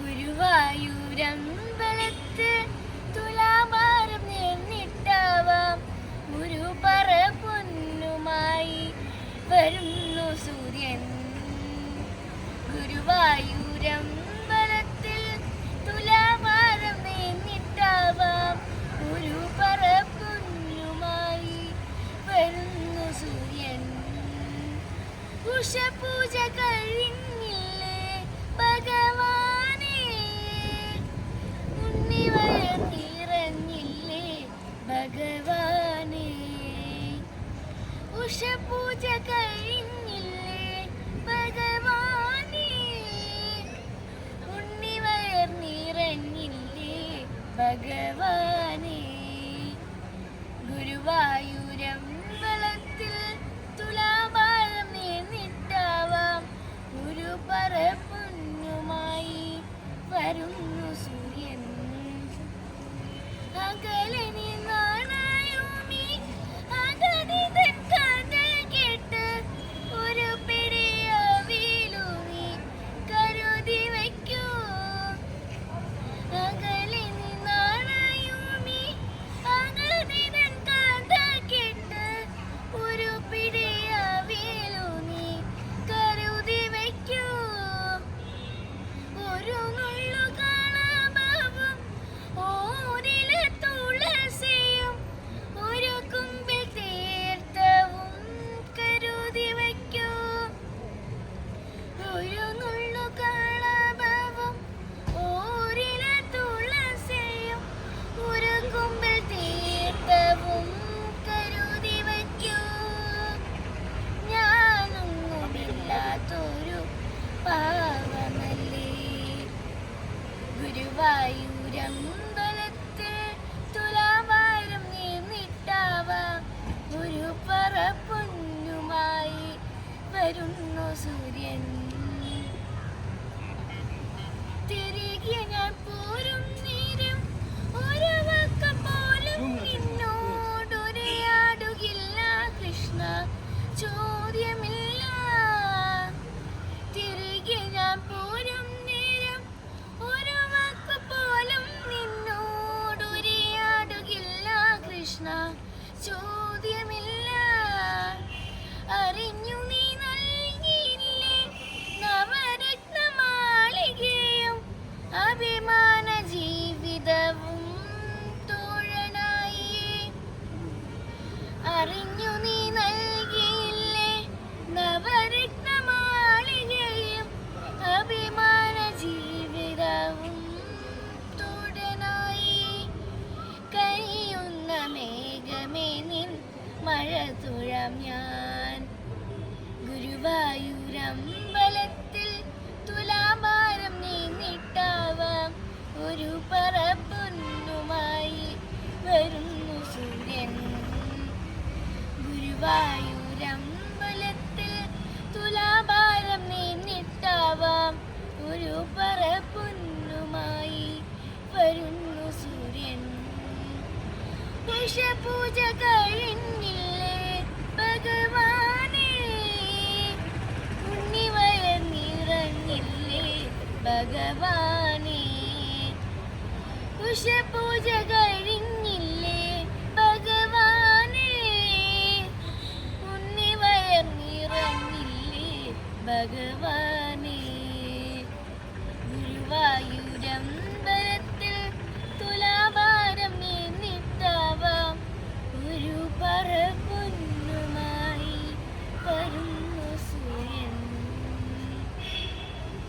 ഗുരുവായൂരമ്പലത്ത് തുലാഭാരം നേർന്നിട്ടാവാം. ഗുരു പറ പൊന്നുമായി വരുന്നു സൂര്യൻ. ഗുരുവായൂരമ്പലത്തിൽ തുലാഭാരം കഴിഞ്ഞില്ലേ ഭഗവാനേ ഗുരുവായൂരമ്പലത്തിൽ ഒരു പറ പൊന്നുമായി വരുന്നു സൂര്യൻ. തുഴാം ഞാൻ ഗുരുവായൂരമ്പലത്തിൽ തുലാഭാരം നീങ്ങിട്ടാവാം. ഒരു പറപ്പൊന്നുമായി വരുന്നു സൂര്യൻ. ഗുരുവായൂരമ്പലത്തിൽ തുലാഭാരം നീങ്ങിട്ടാവാം. ഒരു പറപ്പൊന്നുമായി വരുന്നു സൂര്യൻ. ദശപൂജ കഴിഞ്ഞില്ലേ. ഭഗവാനേ ഉണ്ണിവയർ ഭഗവാനേ. ഉഷപൂജ കഴിഞ്ഞില്ലേ ഭഗവാനേ. ഉണ്ണിവയർ നിറഞ്ഞില്ലേ ഭഗവാൻ